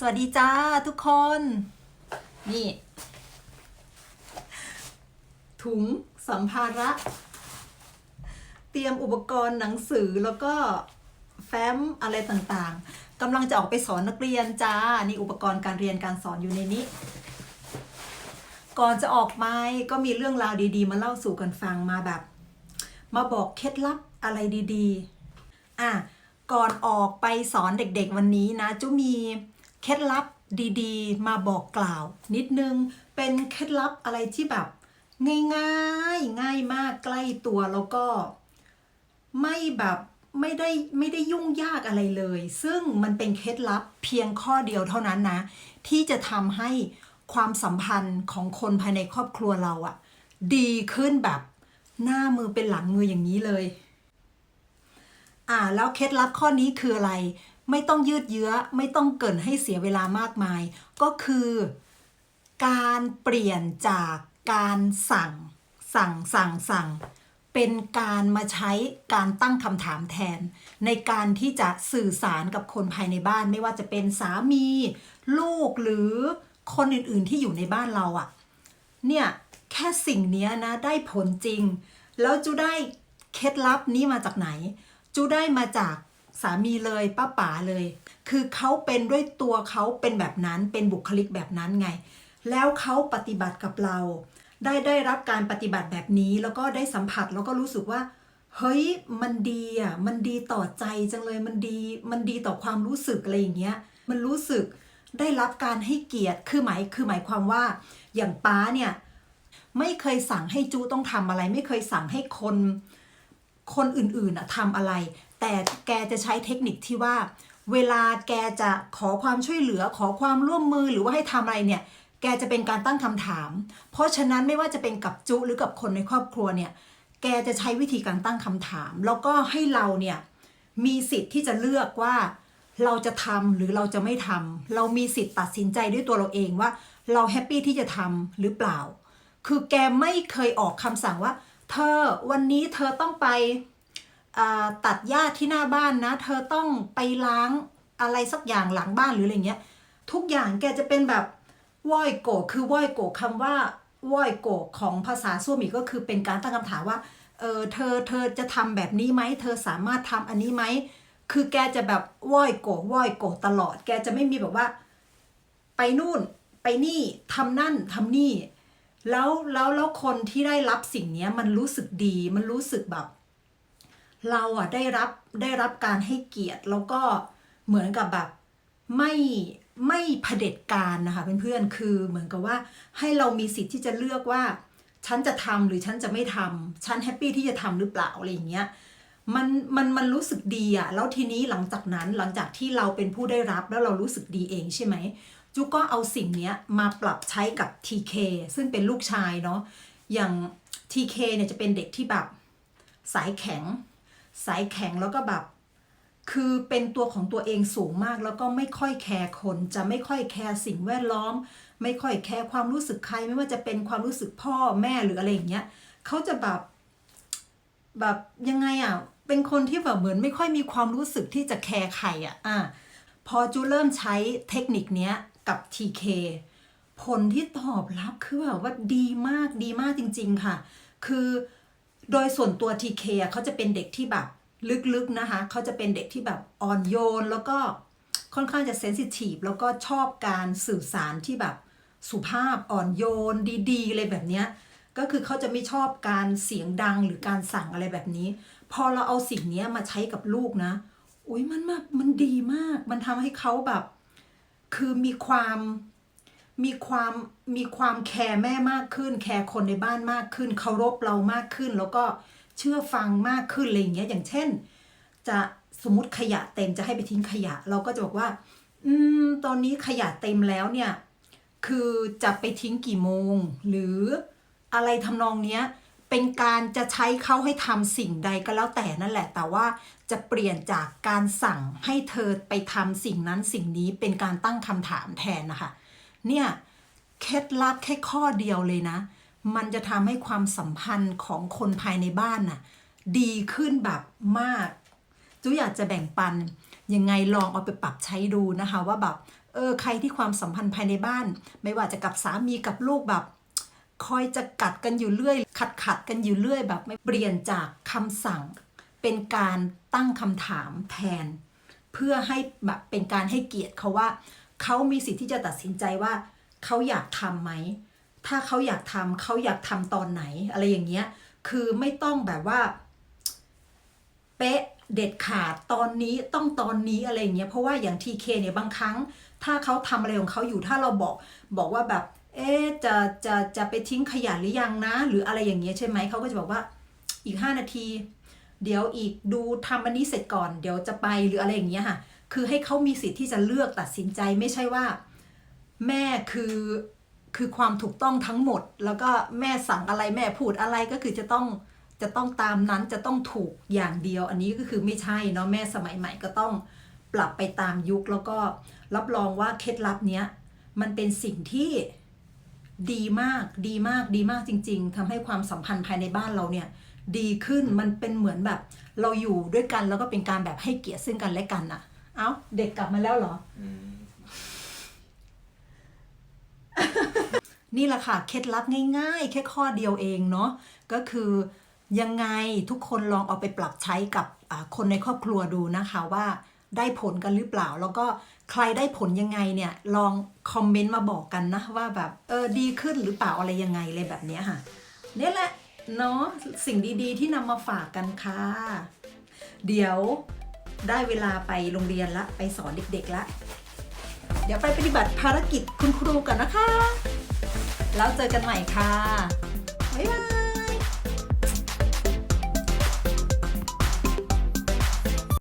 สวัสดีจ้าทุกคน นี่ ถุงสัมภาระ เตรียมอุปกรณ์หนังสือแล้วก็แฟ้มอะไรต่างๆกำลังจะออกไปสอนนักเรียนจ้า นี่อุปกรณ์การเรียนการสอนอยู่ในนี้ ก่อนจะออกไม้ก็มีเรื่องราวดีๆ มาเล่าสู่กันฟังมาแบบ มาบอกเคล็ดลับอะไรดี ๆ อะ ก่อนออกไปสอนเด็กๆวันนี้นะจุมี เคล็ดลับดีๆ มาบอกกล่าว นิดนึงเป็นเคล็ดลับอะไรที่แบบง่ายๆง่ายมากใกล้ตัวแล้วก็ ไม่แบบไม่ได้ไม่ได้ยุ่งยากอะไรเลย ซึ่งมันเป็นเคล็ดลับเพียงข้อเดียวเท่านั้นนะ ที่จะทำให้ความสัมพันธ์ของคนภายในครอบครัวเราอะดีขึ้นแบบหน้ามือเป็นหลังมืออย่างนี้เลย อ่าแล้วเคล็ดลับข้อนี้คืออะไร ไม่ต้องยืดเยื้อไม่ต้องเกินให้เสียเวลามากมาย ก็คือ การเปลี่ยนจากการสั่ง สั่งสั่งสั่งเป็นการมาใช้การตั้งคำถามแทน ในการที่จะสื่อสารกับคนภายในบ้าน ไม่ว่าจะเป็นสามี ลูกหรือคนอื่นๆที่อยู่ในบ้านเราอะ่ะเนี่ยแค่สิ่งนี้นะได้ผลจริง แล้วจูได้เคล็ดลับนี้มาจากไหน จูได้มาจาก สามีเลยป้าป๋าเลย คือเขาเป็นด้วยตัวเขาเป็นแบบนั้นเป็นบุคลิกแบบนั้นไง แล้วเขาปฏิบัติกับเรา ได้ได้รับการปฏิบัติแบบนี้แล้วก็ได้สัมผัสแล้วก็รู้สึกว่า เฮ้ยมันดีอะมันดีต่อใจจังเลยมันดี มันดีต่อความรู้สึกอะไรอย่างเงี้ยมันรู้สึกได้รับการให้เกียรติคือหมายคือหมายความว่า อย่างป้าเนี่ยไม่เคยสั่งให้จูต้องทำอะไร ไม่เคยสั่งให้คนคนอื่นๆอะทำอะไร แต่แกจะใช้เทคนิคที่ว่า เวลาแกจะขอความช่วยเหลือขอความร่วมมือหรือว่าให้ทำอะไรเนี่ย แกจะเป็นการตั้งคำถาม เพราะฉะนั้นไม่ว่าจะเป็นกับจุหรือกับคนในครอบครัวเนี่ย แกจะใช้วิธีการตั้งคำถาม แล้วก็ให้เราเนี่ยมีสิทธิ์ที่จะเลือกว่าเราจะทำหรือเราจะไม่ทำเรามีสิทธิ์ตัดสินใจด้วยตัวเราเองว่า เราแฮปปี้ที่จะทำหรือเปล่า คือแกไม่เคยออกคำสั่งว่า เธอวันนี้เธอต้องไป ตัดหญ้าที่หน้าบ้านนะ เธอต้องไปล้างอะไรสักอย่างหลังบ้านหรืออะไรเงี้ย ทุกอย่างแกจะเป็นแบบว่อยโกคือว่อยโกะคำว่าว่อยโกของภาษาซัวหมีก็คือเป็นการตั้งคำถามว่าเออเธอเธอจะทำแบบนี้ไหมเธอสามารถทำอันนี้ไหมคือแกจะแบบว่อยโกว่อยโกตลอด แกจะไม่มีแบบว่า ไปนู่นไปนี่ทำนั่นทำนี่ แล้วแล้วแล้วคนที่ได้รับสิ่งเนี้ยมันรู้สึกดี มันรู้สึกแบบ เราอะได้รับได้รับการให้เกียรติ แล้วก็เหมือนกับแบบไม่ไม่เผด็จการนะคะเพื่อนๆคือเหมือนกับว่าให้เรามีสิทธิ์ที่จะเลือกว่า ฉันจะทำหรือฉันจะไม่ทำฉันแฮปปี้ที่จะทำหรือเปล่าอะไรอย่างเงี้ยมันมันมันรู้สึกดีอะแล้วทีนี้หลังจากนั้นหลังจากที่เราเป็นผู้ได้รับแล้วเรารู้สึกดีเองใช่ไหมจุก็เอาสิ่งเนี้ยมาปรับใช้กับ TK ซึ่งเป็นลูกชายเนาะอย่าง TK เนี่ยจะเป็นเด็กที่แบบสายแข็ง สายแข็งแล้วก็แบบคือเป็นตัวของตัวเองสูงมากแล้วก็ไม่ค่อยแคร์คนจะไม่ค่อยแคร์สิ่งแวดล้อม ไม่ค่อยแคร์ความรู้สึกใคร ไม่ว่าจะเป็นความรู้สึกพ่อแม่หรืออะไรอย่างเงี้ยเขาจะแบบแบบยังไงอะเป็นคนที่แบบเหมือนไม่ค่อยมีความรู้สึกที่จะแคร์ใครอะอะพอจูเริ่มใช้เทคนิคเนี้ยกับ TK ผลที่ตอบรับคือแบบว่าดีมากดีมากจริง ๆ ค่ะ คือ โดยส่วนตัว TK อะเขาจะเป็นเด็กที่แบบลึกๆนะคะ เขาจะเป็นเด็กที่แบบอ่อนโยนแล้วก็ค่อนข้างจะเซนซิทีฟแล้วก็ชอบการสื่อสารที่แบบสุภาพอ่อนโยนดีๆเลยแบบเนี้ยก็คือเขาจะไม่ชอบการเสียงดังหรือการสั่งอะไรแบบนี้ พอเราเอาสิ่งนี้มาใช้กับลูกนะอุ้ยมันแบบมันดีมาก มันทำให้เขาแบบ คือมีความ มีความมีความแคร์แม่มากขึ้น แคร์คนในบ้านมากขึ้นเคารพเรามากขึ้น แล้วก็เชื่อฟังมากขึ้นอะไรอย่างเงี้ยอย่างเช่น จะสมมติขยะเต็มจะให้ไปทิ้งขยะ เราก็จะบอกว่า อืม ตอนนี้ขยะเต็มแล้วเนี่ย คือจะไปทิ้งกี่โมง หรืออะไรทำนองเนี้ยเป็นการจะใช้เขาให้ทำสิ่งใดก็แล้วแต่นั่นแหละ แต่ว่าจะเปลี่ยนจากการสั่งให้เธอไปทำสิ่งนั้นสิ่งนี้เป็นการตั้งคำถามแทนนะคะ เนี่ยเคล็ดลับแค่ข้อเดียวเลยนะ มันจะทำให้ความสัมพันธ์ของคนภายในบ้านน่ะดีขึ้นแบบมากจูอยากจะแบ่งปันยังไงลองเอาไปปรับใช้ดูนะคะว่าแบบเออใครที่ความสัมพันธ์ภายในบ้าน ไม่ว่าจะกับสามีกับลูกแบบ คอยจะกัดกันอยู่เรื่อย ขัดขัดกันอยู่เรื่อยแบบไม่เปลี่ยนจากคำสั่ง เป็นการตั้งคำถามแทน เพื่อให้แบบเป็นการให้เกียรติเขาว่า เขามีสิทธิ์ที่จะตัดสินใจว่าเขาอยากทำไหม ถ้าเขาอยากทำเขาอยากทำตอนไหน อะไรอย่างเงี้ย คือไม่ต้องแบบว่า เป๊ะเด็ดขาดตอนนี้ต้องตอนนี้อะไรอย่างเงี้ย เพราะว่าอย่างทีเคเนี่ยบางครั้ง ถ้าเขาทำอะไรของเขาอยู่ถ้าเราบอกบอกว่าแบบ เอ๊ะจะจะจะไปทิ้งขยะหรือยังนะ หรืออะไรอย่างเงี้ยใช่ไหมเขาก็จะบอกว่าอีก 5 นาที เดี๋ยวอีกดูทำอันนี้เสร็จก่อน เดี๋ยวจะไปหรืออะไรอย่างเงี้ยค่ะ คือให้เขามีสิทธิ์ที่จะเลือกตัดสินใจไม่ใช่ว่า แม่คือคือความถูกต้องทั้งหมด แล้วก็แม่สั่งอะไรแม่พูดอะไรก็คือจะต้องจะต้องตามนั้นจะต้องถูกอย่างเดียว อันนี้ก็คือไม่ใช่เนาะแม่สมัยใหม่ก็ต้องปรับไปตามยุคแล้วก็รับรองว่าเคล็ดลับเนี้ยมันเป็นสิ่งที่ดีมากดีมากดีมากจริง ๆทำให้ความสัมพันธ์ภายในบ้านเราเนี่ยดีขึ้นมันเป็นเหมือนแบบ เราอยู่ด้วยกันแล้วก็เป็นการแบบให้เกียรติซึ่งกันและกันอะ เอ้า เด็กกลับมาแล้วเหรอนี่แหละค่ะเคล็ดลับง่ายๆ แค่ข้อเดียวเองเนาะก็คือยังไงทุกคนลองเอาไปปรับใช้กับคนในครอบครัวดูนะคะว่าได้ผลกันหรือเปล่า แล้วก็ใครได้ผลยังไงเนี่ย ลองคอมเมนต์มาบอกกันนะ ว่าแบบเออดีขึ้นหรือเปล่าอะไรยังไงเลยแบบนี้ค่ะนี่แหละเนาะสิ่งดีๆ ที่นำมาฝากกันค่ะ เดี๋ยว ได้เวลาไปโรงเรียนละ ไปสอนเด็กๆละ เดี๋ยวไปปฏิบัติภารกิจคุณครูกันนะคะ แล้วเจอกันใหม่ค่ะ บ๊ายบาย